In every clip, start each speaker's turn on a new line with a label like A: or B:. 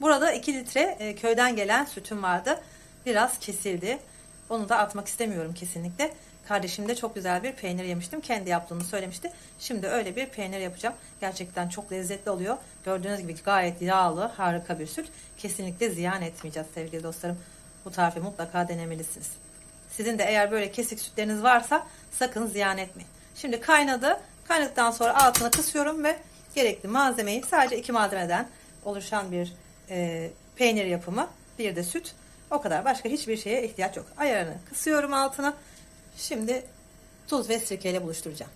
A: Burada 2 litre e, köyden gelen sütüm vardı. Biraz kesildi. Onu da atmak istemiyorum kesinlikle. Kardeşim de çok güzel bir peynir yemiştim. Kendi yaptığını söylemişti. Şimdi öyle bir peynir yapacağım. Gerçekten çok lezzetli oluyor. Gördüğünüz gibi gayet yağlı, harika bir süt. Kesinlikle ziyan etmeyeceğiz sevgili dostlarım. Bu tarifi mutlaka denemelisiniz. Sizin de eğer böyle kesik sütleriniz varsa sakın ziyan etmeyin. Şimdi kaynadı. Kaynadıktan sonra altına kısıyorum ve gerekli malzemeyi sadece iki malzemeden oluşan bir e, peynir yapımı. Bir de süt. O kadar. Başka hiçbir şeye ihtiyaç yok. Ayarını kısıyorum altına. Şimdi tuz ve sirkeyle buluşturacağım.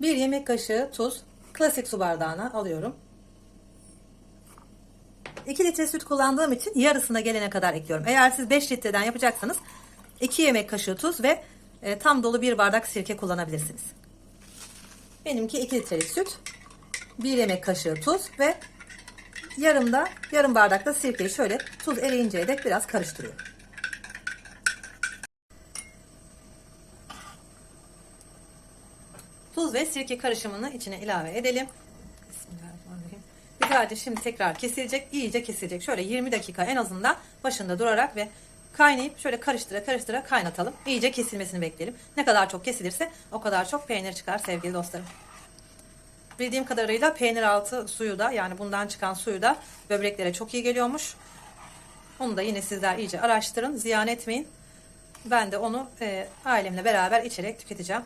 A: Bir yemek kaşığı tuz. Klasik su bardağına alıyorum. 2 litre süt kullandığım için yarısına gelene kadar ekliyorum. Eğer siz 5 litreden yapacaksanız 2 yemek kaşığı tuz ve e, tam dolu bir bardak sirke kullanabilirsiniz. Benimki 2 litrelik süt, 1 yemek kaşığı tuz ve yarımda yarım bardakta sirkeyi şöyle tuz eriyinceye dek biraz karıştırıyorum. Tuz ve sirke karışımını içine ilave edelim. Bismillahirrahmanirrahim. Güzelce şimdi tekrar kesilecek, iyice kesilecek. Şöyle 20 dakika en azından başında durarak ve kaynayıp şöyle karıştıra karıştıra kaynatalım. İyice kesilmesini bekleyelim. Ne kadar çok kesilirse o kadar çok peynir çıkar sevgili dostlarım. Bildiğim kadarıyla peynir altı suyu da yani bundan çıkan suyu da böbreklere çok iyi geliyormuş. Onu da yine sizler iyice araştırın, ziyan etmeyin. Ben de onu e, ailemle beraber içerek tüketeceğim.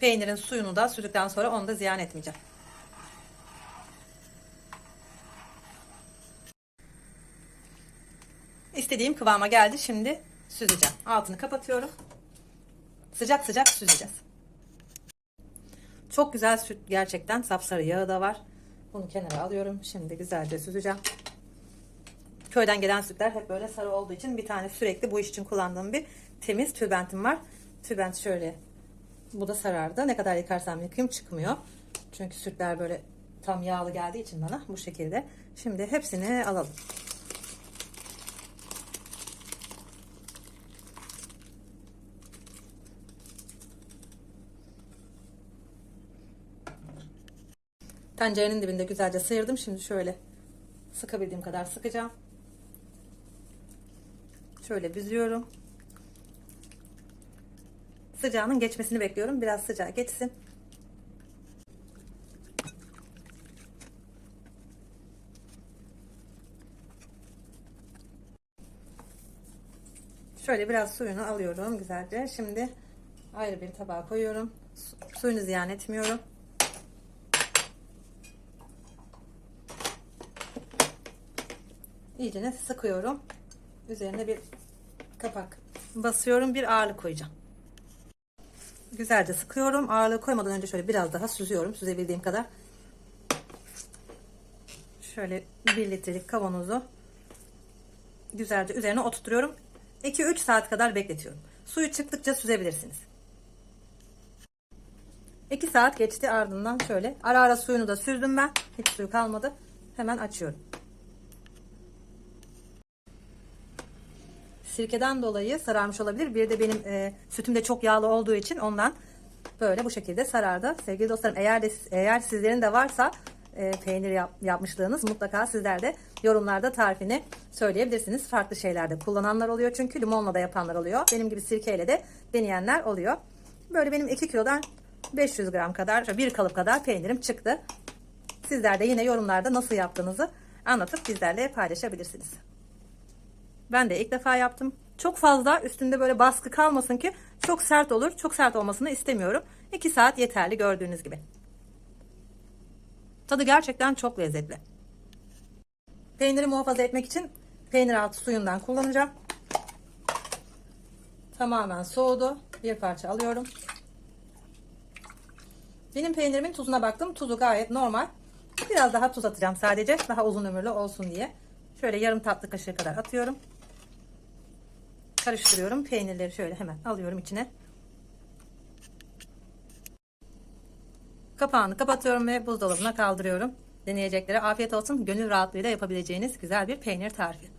A: Peynirin suyunu da sürdükten sonra onu da ziyan etmeyeceğim. İstediğim kıvama geldi. Şimdi süzeceğim. Altını kapatıyorum. Sıcak sıcak süzeceğiz. Çok güzel süt gerçekten. Sapsarı yağı da var. Bunu kenara alıyorum. Şimdi güzelce süzeceğim. Köyden gelen sütler hep böyle sarı olduğu için bir tane sürekli bu iş için kullandığım bir temiz tülbentim var. Tülbent şöyle bu da sarardı. Ne kadar yıkarsam yıkayayım çıkmıyor. Çünkü sütler böyle tam yağlı geldiği için bana bu şekilde. Şimdi hepsini alalım. Tencerenin dibinde güzelce sıyırdım. Şimdi şöyle sıkabildiğim kadar sıkacağım. Şöyle büzüyorum. Sıcağının geçmesini bekliyorum. Biraz sıcağı geçsin. Şöyle biraz suyunu alıyorum güzelce. Şimdi ayrı bir tabağa koyuyorum. Su- Suyunu ziyan etmiyorum. İyicene sıkıyorum. Üzerine bir kapak basıyorum. Bir ağırlık koyacağım. Güzelce sıkıyorum. Ağırlığı koymadan önce şöyle biraz daha süzüyorum. Süzebildiğim kadar. Şöyle 1 litrelik kavanozu güzelce üzerine oturtuyorum. 2-3 saat kadar bekletiyorum. Suyu çıktıkça süzebilirsiniz. 2 saat geçti ardından şöyle ara ara suyunu da süzdüm ben. Hiç suyu kalmadı. Hemen açıyorum. Sirkeden dolayı sararmış olabilir. Bir de benim e, sütüm de çok yağlı olduğu için ondan böyle bu şekilde sarardı. Sevgili dostlarım eğer de eğer sizlerin de varsa e, peynir yap, yapmışlığınız mutlaka sizler de yorumlarda tarifini söyleyebilirsiniz. Farklı şeylerde kullananlar oluyor çünkü limonla da yapanlar oluyor. Benim gibi sirkeyle de deneyenler oluyor. Böyle benim 2 kilodan 500 gram kadar, bir kalıp kadar peynirim çıktı. Sizler de yine yorumlarda nasıl yaptığınızı anlatıp bizlerle paylaşabilirsiniz. Ben de ilk defa yaptım. Çok fazla üstünde böyle baskı kalmasın ki çok sert olur. Çok sert olmasını istemiyorum. 2 saat yeterli gördüğünüz gibi. Tadı gerçekten çok lezzetli. Peyniri muhafaza etmek için peynir altı suyundan kullanacağım. Tamamen soğudu. Bir parça alıyorum. Benim peynirimin tuzuna baktım. Tuzu gayet normal. Biraz daha tuz atacağım sadece. Daha uzun ömürlü olsun diye. Şöyle yarım tatlı kaşığı kadar atıyorum karıştırıyorum. Peynirleri şöyle hemen alıyorum içine. Kapağını kapatıyorum ve buzdolabına kaldırıyorum. Deneyeceklere afiyet olsun. Gönül rahatlığıyla yapabileceğiniz güzel bir peynir tarifi.